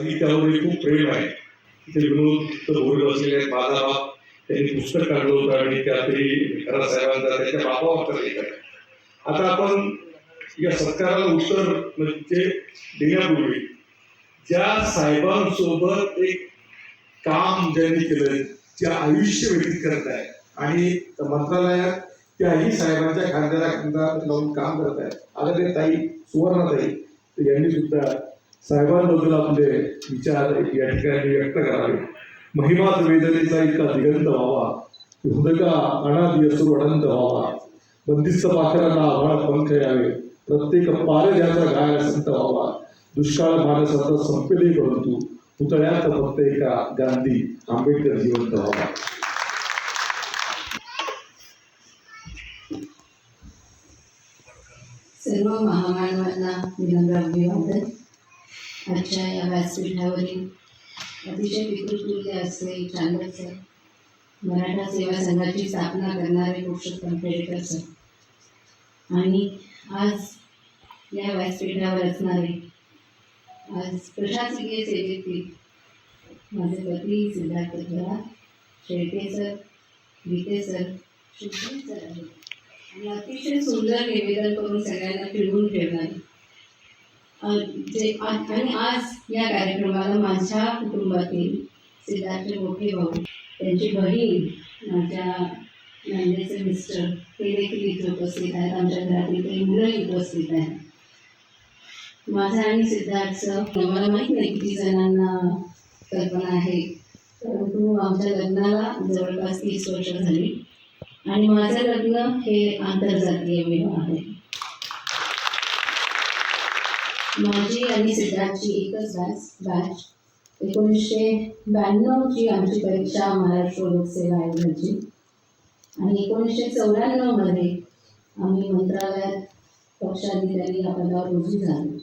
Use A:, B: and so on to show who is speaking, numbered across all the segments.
A: साहित्यावरही खूप प्रेम आहे. तिथे विनोद तर भोरे बसलेले आहेत माझा बाप त्यांनी पुस्तक काढलं होतं आणि त्यातही खरा साहेबांचा त्यांच्या बापावर लिहित आहे आता आपण या सत्काराला उत्तर म्हणजे देण्यापूर्वी ज्या साहेबांसोबत एक काम ज्यांनी केलं जे आयुष्य व्यतीत करत आहे आणि मंत्रालयात त्याही साहेबांच्या खांद्याला खांदा लावून काम करत आहे. आता ते ताई सुवर्णाताई तर यांनी सुद्धा साहेबांबद्दल आपले म्हणजे विचार या ठिकाणी व्यक्त करावे. महिमाच वेदनेचा इतका दिगंत व्हावा. हृदका अनादि यसुर अनंत व्हावा. बंदिस्त पाखरांना आभाळ पंख यावे. प्रत्येक पारध्याचा गाय संत व्हावा. दुष्काळ मानसाचा संपेले परंतु पुतळ्यात फक्त एका गांधी आंबेडकर जिवंत व्हावा.
B: सर्व महामानवांना विनम्र अभिवादन. आजच्या या व्यासपीठावरील अतिशय पितृतुल्य असे चांगलं सर मराठा सेवा संघाची स्थापना करणारे पुरुषोत्तम पेडकर सर. आणि आज या व्यासपीठावर असणारे आज प्रशासकीय सेवेतील माझे पती सिद्धार्थ खरा शेळके सर गीते सर शिक्षण सर आहेत. आणि अतिशय सुंदर निवेदन करून सगळ्यांना फिरवून ठेवणारे जे आणि आज या कार्यक्रमाला माझ्या कुटुंबातील सिद्धार्थ मोठे भाऊ त्यांची बहीण माझ्या नंदेचे मिस्टर ते देखील इथे उपस्थित आहेत. आमच्या घरातील काही मुलंही उपस्थित आहेत. माझा आणि सिद्धार्थचं मला माहीत नाही किती जणांना कल्पना आहे. परंतु आमच्या लग्नाला जवळपास तीस वर्ष झाली. आणि माझं लग्न हे आंतरजातीय विवाह आहे. माझी आणि सिद्धार्थची एकच बॅच बॅच. एकोणीसशे ब्याण्णवची आमची परीक्षा महाराष्ट्र लोकसेवा आयोगाची. आणि एकोणीसशे चौऱ्याण्णवमध्ये आम्ही मंत्रालयात पक्षाधिकारी या पदावर रुजू झालो.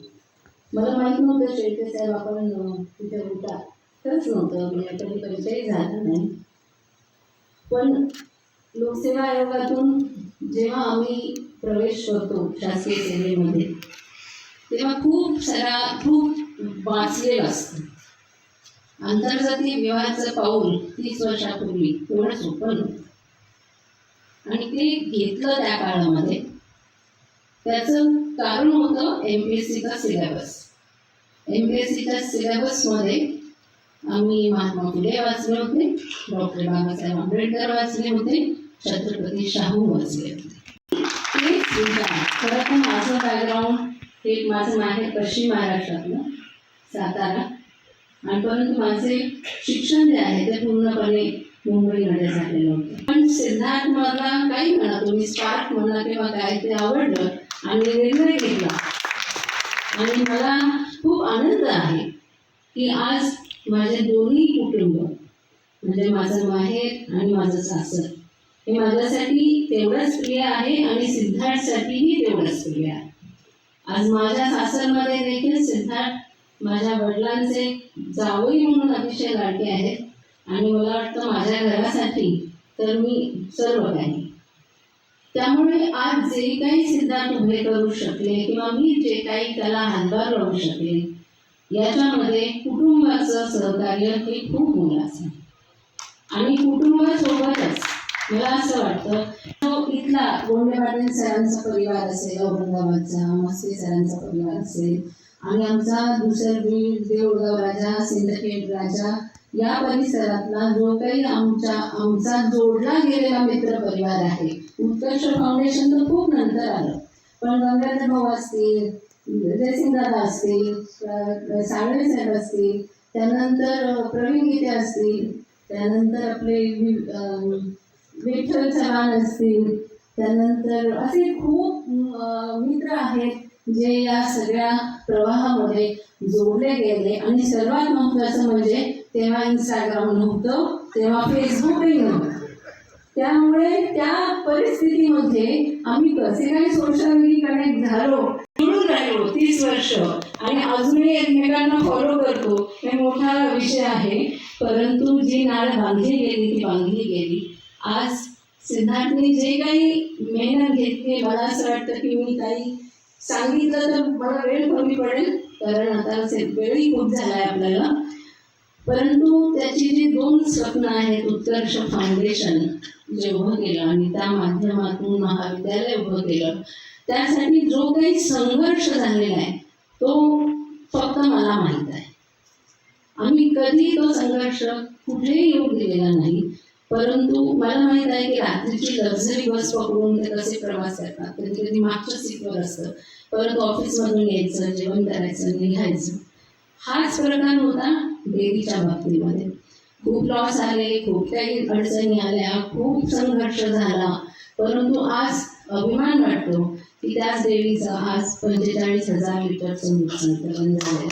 B: मला माहीत नव्हतं शेळके साहेब आपण तिथे होता खरंच नव्हतं म्हणजे कधी परिचय झाला नाही. पण लोकसेवा आयोगातून जेव्हा आम्ही प्रवेश करतो शासकीय सेवेमध्ये तेव्हा खूप सारा खूप वाचलेलं असतं. आंतरजातीय विवाहाचं पाऊल तीस वर्षापूर्वी एवढं सोपं नव्हतं. आणि ते घेतलं त्या काळामध्ये त्याचं कारण होतं एम पी एस सीचा सिलेबस एम पी एस सीच्या सिलेबसमध्ये आम्ही महात्मा फुले वाचले होते डॉक्टर बाबासाहेब आंबेडकर वाचले होते छत्रपती शाहू वाचले होते. ते सुद्धा. खरं तर माझं बॅकग्राऊंड हे माझं माहेर पश्चिम महाराष्ट्रातलं. सातारा. आणि परंतु माझे शिक्षण जे आहे ते पूर्णपणे मुंबईमध्ये झालेलं होतं. पण सिद्धार्थ मला काही म्हणा तुम्ही स्पार्क म्हणा किंवा काय ते आवडलं आणि निर्णय घेतला. आणि मला खूप आनंद आहे की आज माझे दोन्ही कुटुंब म्हणजे माझं माहेर आणि माझं सासर हे माझ्यासाठी तेवढंच प्रिय आहे आणि सिद्धार्थसाठीही तेवढंच प्रिय आहे. आज माझ्या सासरमध्ये देखील सिद्धार्थ माझ्या वडिलांचे जावई म्हणून अतिशय लाडके आहेत. आणि मला वाटतं माझ्या घरासाठी तर मी सर्व काही. त्यामुळे आज जे काही सिद्धार्थ उभे करू शकले किंवा मी जे काही त्याला हातभार लावू शकले याच्यामध्ये कुटुंबाचं सहकार्य हे खूप मोलाचं आणि कुटुंबासोबतच मला असं वाटतं इथला गोंडे पाटील सरांचा परिवार असेल औरंगाबादचा मस्के सरांचा परिवार असेल आणि आमचा दुसर बीड देऊळगाव राजा सिंदखेड राजा या परिसरातला जो काही आमच्या आमचा जोडला गेलेला मित्र परिवार आहे. उत्कर्ष फाउंडेशन तर खूप नंतर आलं. पण गंगाधर भाऊ असतील जयसिंगदादा असतील साळवे साहेब असतील त्यानंतर प्रवीण गीते असतील त्यानंतर आपले विठ्ठल चव्हाण असतील त्यानंतर असे खूप मित्र आहेत जे या सगळ्या प्रवाहामध्ये जोडले गेले. आणि सर्वात महत्त्वाचं म्हणजे तेव्हा इंस्टाग्राम नव्हतं तेव्हा फेसबुकही नव्हतं. त्यामुळे त्या परिस्थितीमध्ये आम्ही कसे काही मीडिया कनेक्ट झालो जुळून राहिलो तीस वर्ष. आणि अजूनही एकमेकांना फॉलो करतो हे मोठा विषय आहे. परंतु जी नाळ बांधली गेली ती बांधली गेली. आज सिद्धार्थने जे काही मेहनत घेतली मला असं वाटतं की मी काही सांगितलं तर मला वेळ कमी पडेल. कारण आता से- वेळही खूप आहे आपल्याला. परंतु त्याची जी दोन स्वप्न आहेत उत्कर्ष फाउंडेशन जे उभं केलं आणि त्या माध्यमातून महाविद्यालय उभं केलं त्यासाठी जो काही संघर्ष झालेला आहे तो फक्त मला माहीत आहे. आम्ही कधी तो संघर्ष कुठेही येऊ दिलेला नाही. परंतु मला माहीत आहे की रात्रीची लक्झरी बस पकडून ते कसे प्रवास करतात? कधी कधी मागच्या सीटवर असतं. परत ऑफिसमधून यायचं जेवण करायचं निघायचं. हाच प्रकार होता देवीच्या बाबतीमध्ये. खूप लॉस आले खूप काही अडचणी आल्या खूप संघर्ष झाला. परंतु आज अभिमान वाटतो की त्याच देवीचा आज पंचेचाळीस हजार लिटरचं नुकसान झालं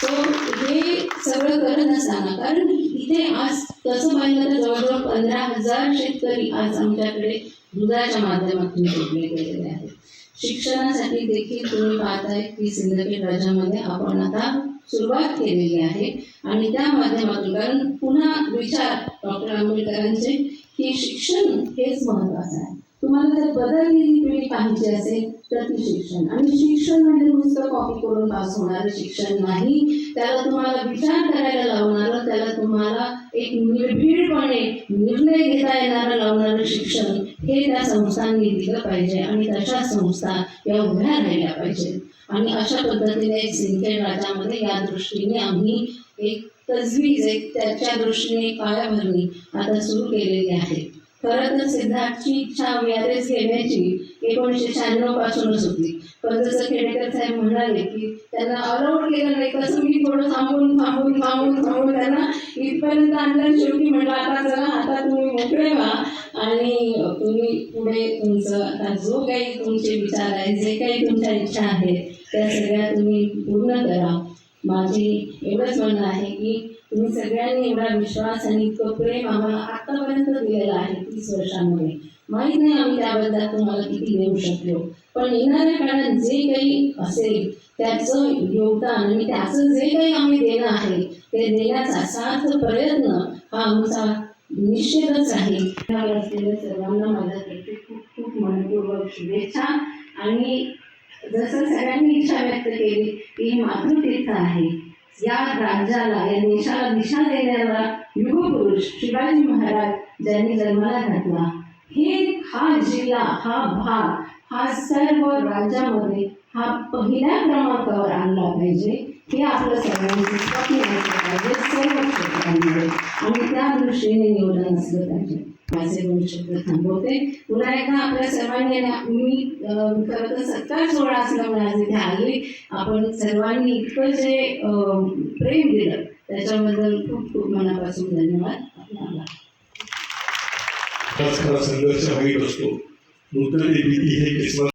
B: सो हे सगळं करत असताना कारण इथे आज तसं पाहिलं तर जवळजवळ पंधरा हजार शेतकरी आज आमच्याकडे दुधाच्या माध्यमातून जोडले गेलेले आहेत. शिक्षणासाठी देखील तुम्ही पाहताय की सिंदखेड राज्यामध्ये आपण आता सुरुवात केलेली आहे. आणि त्या माध्यमातून कारण पुन्हा विचार डॉक्टर आंबेडकरांचे की शिक्षण हेच महत्वाचं आहे. तुम्हाला जर बदललेली पिढी पाहिजे असेल तर ती शिक्षण. आणि शिक्षण म्हणजे नुसतं कॉपी करून पास होणारं शिक्षण नाही. त्याला तुम्हाला विचार करायला लावणारं त्याला तुम्हाला एक निर्भीडपणे निर्णय घेता येणारं लावणारं शिक्षण हे त्या संस्थांनी दिलं पाहिजे आणि तशा संस्था या उभ्या राहिल्या पाहिजेत. आणि अशा पद्धतीने सिंदखेड राज्यामध्ये या दृष्टीने आम्ही एक तजवीज एक त्याच्या दृष्टीने पायाभरणी आता सुरू केलेली आहे. परत सिद्धार्थची इच्छा व्यादेस घेण्याची एकोणीसशे शहाण्णव पासूनच होती पण जसं खेडेकर साहेब म्हणाले की त्यांना अलाउड केलं नाही कसं मी थोडं थांबून थांबून थांबून थांबून त्यांना इथपर्यंत आणलं शेवटी म्हटलं आता चला आता तुम्ही मोकळे व्हा आणि तुम्ही पुढे तुमचं आता जो काही तुमचे विचार आहे जे काही तुमच्या इच्छा आहेत त्या सगळ्या तुम्ही पूर्ण करा. माझी एवढंच म्हणणं आहे की तुम्ही सगळ्यांनी एवढा विश्वास आणि इतकं प्रेम आम्हाला आतापर्यंत दिलेलं आहे तीस वर्षांमध्ये माहीत नाही आम्ही त्याबद्दल तुम्हाला किती देऊ शकलो. पण येणाऱ्या काळात जे काही असेल त्याचं योगदान आणि त्याचं जे काही आम्ही देणं आहे ते देण्याचा सार्थ प्रयत्न हा आमचा निश्चितच आहे. असलेल्या सर्वांना माझ्या खूप खूप मनपूर्वक शुभेच्छा. आणि जसं सगळ्यांनी इच्छा व्यक्त केली की हे मातृतीर्थ आहे. या राज्याला या देशाला दिशा देणारा युगपुरुष शिवाजी महाराज ज्यांनी जन्माला घातला हे हा जिल्हा हा भाग हा सर्व राज्यामध्ये हा पहिल्या क्रमांकावर आणला पाहिजे. हे आपलं सर्वांचं स्वप्न असलं पाहिजे सर्व क्षेत्रांमध्ये आणि त्या दृष्टीने नियोजन असलं पाहिजे. माझे दोन शब्द थांबवते. पुन्हा एकदा आपल्या सर्वांनी मी खरं तर सत्कार सोहळा असल्यामुळे आज इथे आले आपण सर्वांनी इतकं जे प्रेम दिलं त्याच्याबद्दल खूप खूप मनापासून धन्यवाद. आपला
A: संघर्ष माहीत असतो. नूतन भीती हे किस्मत